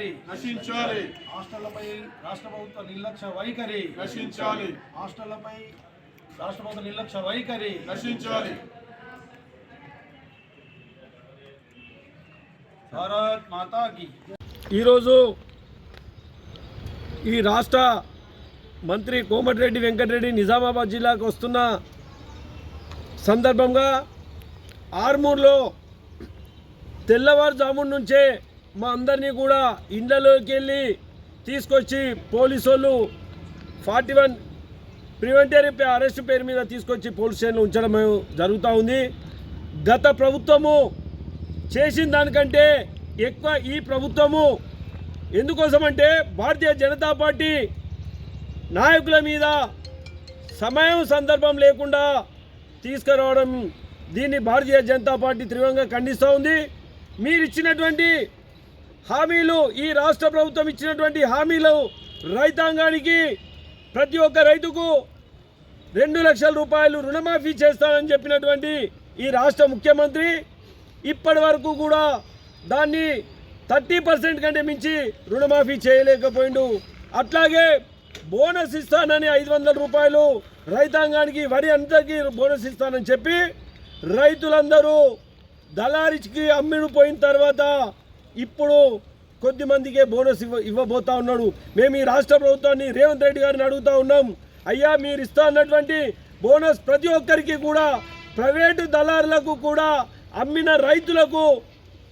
వైఖరి నశించాలి. హాస్టళ్ళపై రాష్ట్ర ప్రభుత్వ నిర్లక్ష్య వైఖరి నశించాలి. హాస్టళ్ళపై రాష్ట్ర ప్రభుత్వ నిర్లక్ష్య వైఖరి నశించాలి. భారత్ మాతా కి. ఈరోజు ఈ రాష్ట్ర మంత్రి కోమటిరెడ్డి వెంకటరెడ్డి నిజామాబాద్ జిల్లాకు వస్తున్న సందర్భంగా ఆర్మూర్లో తెల్లవారుజాము నుంచే మా అందరినీ కూడా ఇండ్లలోకి వెళ్ళి తీసుకొచ్చి పోలీసు వాళ్ళు ఫార్టీ వన్ ప్రివెంటరీ అరెస్ట్ పేరు మీద తీసుకొచ్చి పోలీస్ స్టేషన్లో ఉంచడం జరుగుతూ ఉంది. గత ప్రభుత్వము చేసిన దానికంటే ఎక్కువ ఈ ప్రభుత్వము ఎందుకోసమంటే భారతీయ జనతా పార్టీ నాయకుల మీద సమయం సందర్భం లేకుండా తీసుకురావడం దీన్ని భారతీయ జనతా పార్టీ తీవ్రంగా ఖండిస్తూ ఉంది. మీరు ఇచ్చినటువంటి హామీలు ఈ రాష్ట్ర ప్రభుత్వం ఇచ్చినటువంటి హామీలు రైతాంగానికి ప్రతి ఒక్క రైతుకు రెండు లక్షల రూపాయలు రుణమాఫీ చేస్తానని చెప్పినటువంటి ఈ రాష్ట్ర ముఖ్యమంత్రి ఇప్పటి వరకు కూడా దాన్ని థర్టీ పర్సెంట్ కంటే మించి రుణమాఫీ చేయలేకపోయిండు. అట్లాగే బోనస్ ఇస్తానని ఐదు వందల రూపాయలు రైతాంగానికి వరి అందరికీ బోనస్ ఇస్తానని చెప్పి రైతులందరూ దళారికి అమ్మిడిపోయిన తర్వాత ఇప్పుడు కొద్దిమందికే బోనస్ ఇవ్వ ఇవ్వబోతా ఉన్నాడు. మేము ఈ రాష్ట్ర ప్రభుత్వాన్ని రేవంత్ రెడ్డి గారిని అడుగుతా ఉన్నాం. అయ్యా మీరు ఇస్తా అన్నటువంటి బోనస్ ప్రతి ఒక్కరికి కూడా ప్రైవేటు దళారులకు కూడా అమ్మిన రైతులకు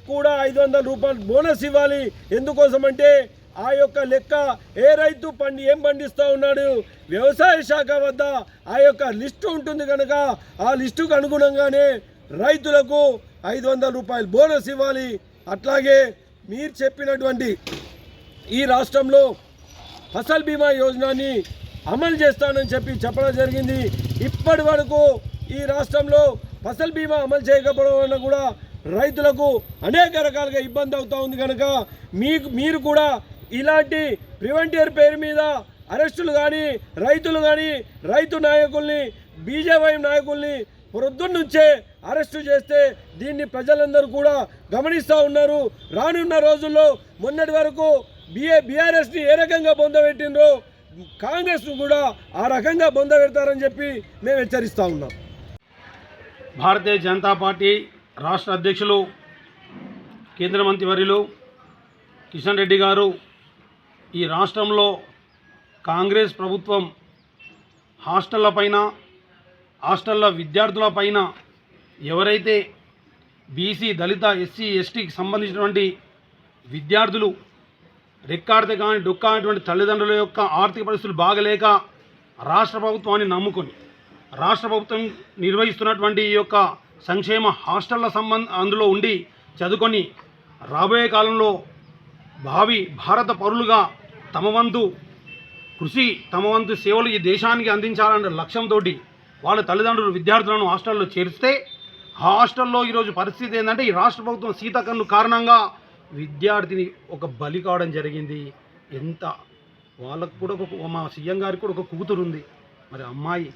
కూడా ఐదు వందల రూపాయలు బోనస్ ఇవ్వాలి. ఎందుకోసమంటే ఆ యొక్క లెక్క ఏ రైతు పండి ఏం పండిస్తూ ఉన్నాడు? వ్యవసాయ శాఖ వద్ద ఆ యొక్క లిస్టు ఉంటుంది కనుక ఆ లిస్టుకు అనుగుణంగానే రైతులకు ఐదు వందల రూపాయలు బోనస్ ఇవ్వాలి. అట్లాగే మీరు చెప్పినటువంటి ఈ రాష్ట్రంలో ఫసల్ బీమా యోజనని అమలు చేస్తానని చెప్పి చెప్పడం జరిగింది. ఇప్పటి వరకు ఈ రాష్ట్రంలో ఫసల్ బీమా అమలు చేయకపోవడం వల్ల కూడా రైతులకు అనేక రకాలుగా ఇబ్బంది అవుతూ ఉంది కనుక మీకు మీరు కూడా ఇలాంటి ప్రివెంటివ్ పేరు మీద అరెస్టులు కానీ రైతులు కానీ రైతు నాయకుల్ని బీజేపీ నాయకుల్ని పొద్దున్నుంచే అరెస్టు చేస్తే దీన్ని ప్రజలందరూ కూడా గమనిస్తూ ఉన్నారు. రానున్న రోజుల్లో మొన్నటి వరకు బిఏ బీఆర్ఎస్ని ఏ రకంగా బొందబెట్టినరో కాంగ్రెస్ను కూడా ఆ రకంగా బొందబెడతారని చెప్పి మేము హెచ్చరిస్తూ ఉన్నాం. భారతీయ జనతా పార్టీ రాష్ట్ర అధ్యక్షులు కేంద్ర మంత్రి వర్యులు కిషన్ రెడ్డి గారు ఈ రాష్ట్రంలో కాంగ్రెస్ ప్రభుత్వం హాస్టళ్ళ పైన హాస్టళ్ళ విద్యార్థుల పైన ఎవరైతే బీసీ దళిత ఎస్సీ ఎస్టీకి సంబంధించినటువంటి విద్యార్థులు రెక్కాడితే కానీ డొక్కాడినటువంటి తల్లిదండ్రుల యొక్క ఆర్థిక పరిస్థితులు బాగలేక రాష్ట్ర ప్రభుత్వాన్ని నమ్ముకొని రాష్ట్ర ప్రభుత్వం నిర్వహిస్తున్నటువంటి ఈ యొక్క సంక్షేమ హాస్టళ్ళ సంబంధ అందులో ఉండి చదువుకొని రాబోయే కాలంలో భావి భారత పౌరులుగా తమ వంతు కృషి తమ వంతు సేవలు ఈ దేశానికి అందించాలనే లక్ష్యంతో వాళ్ళ తల్లిదండ్రులు విద్యార్థులను హాస్టల్లో చేరిస్తే హాస్టల్లో ఈరోజు పరిస్థితి ఏంటంటే ఈ రాష్ట్ర ప్రభుత్వం సీతకన్ను కారణంగా విద్యార్థిని ఒక బలి కావడం జరిగింది. ఎంత వాళ్ళకు కూడా ఒక మా సీఎం గారికి కూడా ఒక కూతురు ఉంది. మరి అమ్మాయి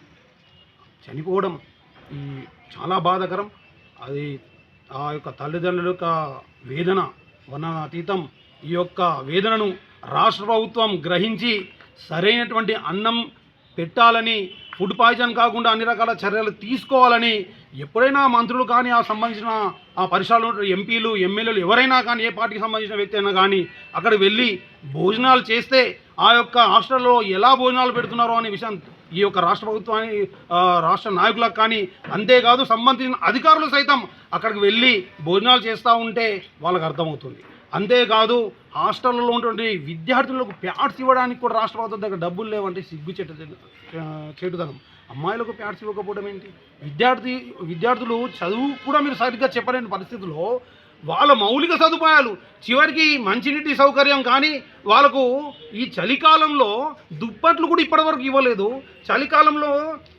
చనిపోవడం ఈ చాలా బాధాకరం. అది ఆ యొక్క తల్లిదండ్రుల యొక్క వేదన వర్ణనాతీతం ఈ యొక్క వేదనను రాష్ట్ర ప్రభుత్వం గ్రహించి సరైనటువంటి అన్నం పెట్టాలని ఫుడ్ పాయిజన్ కాకుండా అన్ని రకాల చర్యలు తీసుకోవాలని ఎప్పుడైనా మంత్రులు కానీ ఆ సంబంధించిన ఆ పరిసరాలు ఎంపీలు ఎమ్మెల్యేలు ఎవరైనా కానీ ఏ పార్టీకి సంబంధించిన వ్యక్తి అయినా కానీ అక్కడ వెళ్ళి భోజనాలు చేస్తే ఆ యొక్క హాస్టల్లో ఎలా భోజనాలు పెడుతున్నారో అనే విషయం ఈ యొక్క రాష్ట్ర ప్రభుత్వాన్ని రాష్ట్ర నాయకులకు కానీ అంతేకాదు సంబంధించిన అధికారులు సైతం అక్కడికి వెళ్ళి భోజనాలు చేస్తూ ఉంటే వాళ్ళకి అర్థమవుతుంది. అంతేకాదు హాస్టల్లో ఉన్నటువంటి విద్యార్థులకు ప్యాడ్స్ ఇవ్వడానికి కూడా రాష్ట్ర ప్రభుత్వం దగ్గర డబ్బులు లేవంటే సిగ్గు చెట్టు చెడుదనం అమ్మాయిలకు ప్యాడ్స్ ఇవ్వకపోవడం ఏంటి? విద్యార్థి విద్యార్థులు చదువు కూడా మీరు సరిగ్గా చెప్పలేని పరిస్థితుల్లో వాళ్ళ మౌలిక సదుపాయాలు చివరికి మంచినీటి సౌకర్యం కానీ వాళ్ళకు ఈ చలికాలంలో దుప్పట్లు కూడా ఇప్పటివరకు ఇవ్వలేదు. చలికాలంలో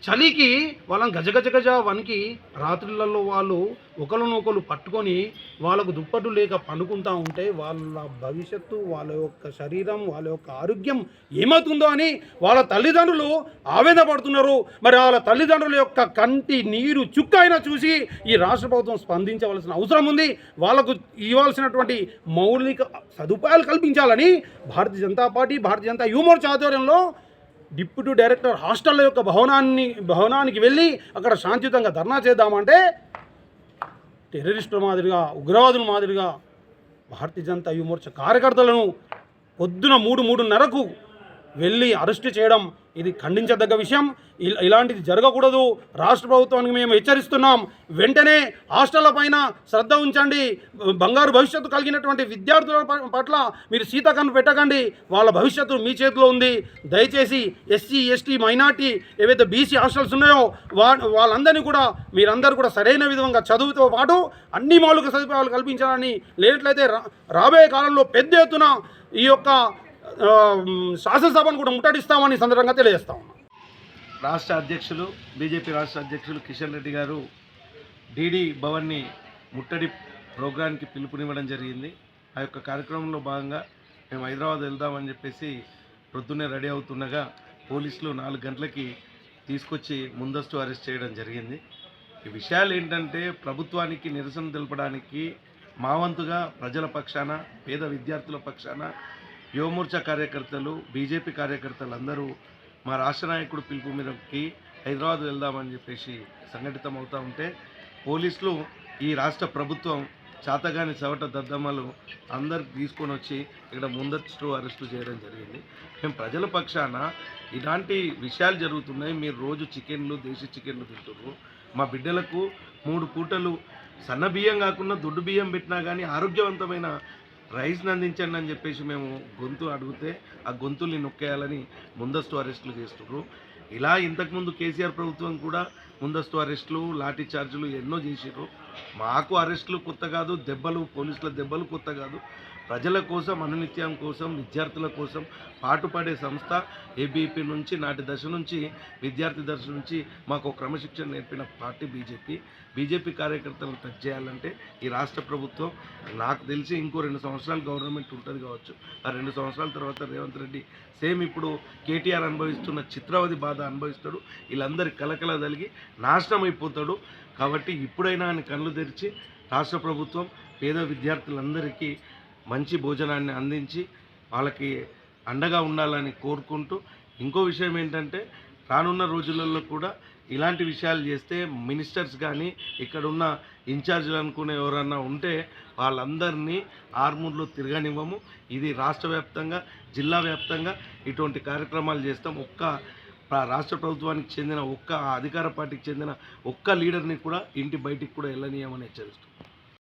చలికి వాళ్ళని గజగజగజ గజ వనికి రాత్రులలో వాళ్ళు ఒకరినొకరు పట్టుకొని వాళ్ళకు దుప్పట్లు లేక పండుకుంటూ ఉంటే వాళ్ళ భవిష్యత్తు వాళ్ళ యొక్క శరీరం వాళ్ళ యొక్క ఆరోగ్యం ఏమవుతుందో అని వాళ్ళ తల్లిదండ్రులు ఆవేదన పడుతున్నారు మరి వాళ్ళ తల్లిదండ్రుల యొక్క కంటి నీరు చుక్క అయినా చూసి ఈ రాష్ట్ర ప్రభుత్వం స్పందించవలసిన అవసరం ఉంది. వాళ్ళకు ఇవ్వాల్సినటువంటి మౌలిక సదుపాయాలు కల్పించాలని భారతీయ జనతా పార్టీ భారతీయ జనతా యువమోర్చా ఆధ్వర్యంలో డిప్యూటీ డైరెక్టర్ హాస్టల్ యొక్క భవనాన్ని భవనానికి వెళ్ళి అక్కడ శాంతియుతంగా ధర్నా చేద్దామంటే టెర్రరిస్టుల మాదిరిగా ఉగ్రవాదుల మాదిరిగా భారతీయ జనతా యువమోర్చ కార్యకర్తలను పొద్దున మూడు మూడున్నరకు వెళ్ళి అరెస్ట్ చేయడం ఇది ఖండించదగ్గ విషయం. ఇలాంటిది జరగకూడదు. రాష్ట్ర ప్రభుత్వానికి మేము హెచ్చరిస్తున్నాం. వెంటనే హాస్టళ్ళ పైన శ్రద్ధ ఉంచండి. బంగారు భవిష్యత్తు కలిగినటువంటి విద్యార్థుల పట్ల మీరు సీతకన్ను పెట్టకండి. వాళ్ళ భవిష్యత్తు మీ చేతిలో ఉంది. దయచేసి ఎస్సీ ఎస్టీ మైనార్టీ ఏవైతే బీసీ హాస్టల్స్ ఉన్నాయో వా వాళ్ళందరినీ కూడా మీరందరూ కూడా సరైన విధంగా చదువుతో పాటు అన్ని మౌలిక సదుపాయాలు కల్పించాలని లేనట్లయితే రా- రాబోయే కాలంలో పెద్ద ఎత్తున ఈ యొక్క శాసనసభను కూడా ముట్టడిస్తామని సందర్భంగా తెలియజేస్తాం. రాష్ట్ర అధ్యక్షులు బీజేపీ రాష్ట్ర అధ్యక్షులు కిషన్ రెడ్డి గారు డీడీ భవన్ని ముట్టడి ప్రోగ్రాంకి పిలుపునివ్వడం జరిగింది. ఆ యొక్క కార్యక్రమంలో భాగంగా మేము హైదరాబాద్ వెళ్దామని చెప్పేసి ప్రొద్దున్నే రెడీ అవుతుండగా పోలీసులు నాలుగు గంటలకి తీసుకొచ్చి ముందస్తు అరెస్ట్ చేయడం జరిగింది. ఈ విషయాలు ఏంటంటే ప్రభుత్వానికి నిరసన తెలపడానికి మా వంతుగా ప్రజల పక్షాన పేద విద్యార్థుల పక్షాన యువమోర్చా కార్యకర్తలు బీజేపీ కార్యకర్తలు అందరూ మా రాష్ట్ర నాయకుడు పిలుపు మీదకి హైదరాబాద్ వెళ్దామని చెప్పేసి సంఘటితం అవుతూ ఉంటే పోలీసులు ఈ రాష్ట్ర ప్రభుత్వం చాతగాని చవట దద్దమ్మలు అందరు తీసుకొని వచ్చి ఇక్కడ ముందస్తు అరెస్టు చేయడం జరిగింది. మేము ప్రజల పక్షాన ఇలాంటి విషయాలు జరుగుతున్నాయి. మీరు రోజు చికెన్లు దేశీ చికెన్లు తింటున్నారు మా బిడ్డలకు మూడు పూటలు సన్న బియ్యం కాకుండా దొడ్డు బియ్యం పెట్టినా కానీ ఆరోగ్యవంతమైన రైస్ని అందించండి అని చెప్పేసి మేము గొంతు అడిగితే ఆ గొంతుల్ని నొక్కేయాలని ముందస్తు అరెస్టులు చేస్తున్నారు ఇలా ఇంతకుముందు కేసీఆర్ ప్రభుత్వం కూడా ముందస్తు అరెస్టులు లాఠీ చార్జీలు ఎన్నో చేసిర్రు మాకు అరెస్టులు కొత్త కాదు దెబ్బలు పోలీసుల దెబ్బలు కొత్త కాదు. ప్రజల కోసం అనునిత్యం కోసం విద్యార్థుల కోసం పాటుపడే సంస్థ ఏబీపీ నుంచి నాటి దశ నుంచి విద్యార్థి దశ నుంచి మాకు క్రమశిక్షణ నేర్పిన పార్టీ బీజేపీ. బీజేపీ కార్యకర్తలను టచ్ చేయాలంటే ఈ రాష్ట్ర ప్రభుత్వం నాకు తెలిసి ఇంకో రెండు సంవత్సరాలు గవర్నమెంట్ ఉంటుంది కావచ్చు. ఆ రెండు సంవత్సరాల తర్వాత రేవంత్ రెడ్డి సేమ్ ఇప్పుడు కేటీఆర్ అనుభవిస్తున్న చిత్రావధి బాధ అనుభవిస్తాడు. వీళ్ళందరి కలకల కలిగి నాశనం అయిపోతాడు. కాబట్టి ఇప్పుడైనా ఆయన కళ్ళు తెరిచి రాష్ట్ర ప్రభుత్వం పేద విద్యార్థులందరికీ మంచి భోజనాన్ని అందించి వాళ్ళకి అండగా ఉండాలని కోరుకుంటూ ఇంకో విషయం ఏంటంటే రానున్న రోజులలో కూడా ఇలాంటి విషయాలు చేస్తే మినిస్టర్స్ కానీ ఇక్కడున్న ఇన్ఛార్జీలు అనుకునే ఎవరన్నా ఉంటే వాళ్ళందరినీ ఆర్మూర్లో తిరగనివ్వము. ఇది రాష్ట్ర వ్యాప్తంగా జిల్లా వ్యాప్తంగా ఇటువంటి కార్యక్రమాలు చేస్తాం. ఒక్క రాష్ట్ర ప్రభుత్వానికి చెందిన ఒక్క అధికార పార్టీకి చెందిన ఒక్క లీడర్ని కూడా ఇంటి బయటికి కూడా వెళ్ళనీయమని హెచ్చరిస్తుంది